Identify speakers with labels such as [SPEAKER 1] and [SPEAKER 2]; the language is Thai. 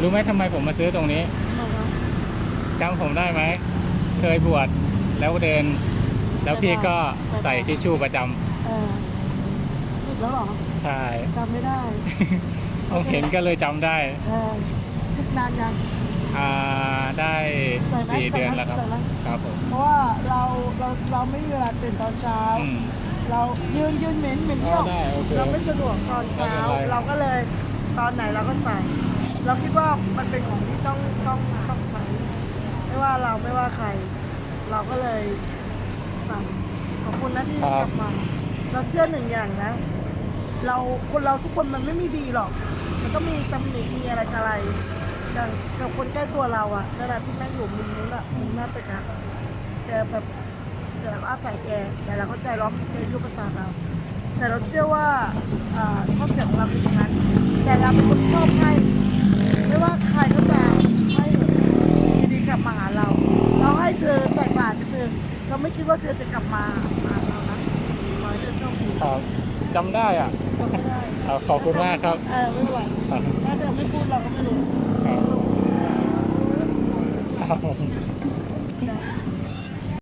[SPEAKER 1] รู้ไหมทำไมผมมาซื้อตรงนี้
[SPEAKER 2] บอกว่า
[SPEAKER 1] จำผมได้ไหม เคยบวชแล้วเดิน แล้วพี่ก็ใส่ทิชชู่ประจำ
[SPEAKER 2] เออสุดแล้วเหรอ
[SPEAKER 1] ใช่
[SPEAKER 2] จำไม่ได้
[SPEAKER 1] ผมเห็นก็เลยจำได้
[SPEAKER 2] เออทุกนานยัง
[SPEAKER 1] อ่าได้
[SPEAKER 2] ใส่ไหม
[SPEAKER 1] สี่เดือนแล้วครับ
[SPEAKER 2] ใส่ไหม
[SPEAKER 1] ครับผม
[SPEAKER 2] เพราะว่าเราเราเราไม่มีเวลาตื่นตอนเช้า
[SPEAKER 1] อืม
[SPEAKER 2] เรายืนยืนเหม็นเหม็นเที่ยว
[SPEAKER 1] อ๋อได้โอเค
[SPEAKER 2] เราไม่สะดวกตอนเช้า
[SPEAKER 1] ไม่เป็นไร
[SPEAKER 2] เราก็เลย ตอนไหนเราก็ใส่ เราคิดว่ามันเป็นของที่ต้องต้องต้องใช้ ไม่ว่าเราไม่ว่าใคร เราก็เลยใส่ขอบคุณนะที่กลับมา เราเชื่อหนึ่งอย่างนะ เราคนเราทุกคนมันไม่มีดีหรอก มันก็มีตำหนิมีอะไรกับอะไรอย่างกับคนใกล้ตัวเราอะนั่นแหละที่นั่งอยู่มุมนู้นอะมุมหน้าตึกอะแกแบบแต่เราก็อาศัยแกแต่เราเข้าใจร้องเพลงรูปภาษาเรา แต่เราเชื่อว่าอ่าข้อเสียของเราคืออย่างนั้น แต่เราเป็นคนชอบให้ ไม่ว่าใครก็ตามให้อยู่ดีกลับมาหาเรา เราให้เธอแตกบาทเธอเราไม่คิดว่าเธอจะกลับมาหาเรานะขอให้เธอโชคดี
[SPEAKER 1] ครับจำได้อะ
[SPEAKER 2] จำไม่ได้
[SPEAKER 1] ขอบคุณมากครับ
[SPEAKER 2] เออไม่ไหว
[SPEAKER 1] ครับ
[SPEAKER 2] ถ้าเธอไม่พูดเราก็ไม่รู้
[SPEAKER 1] ครับ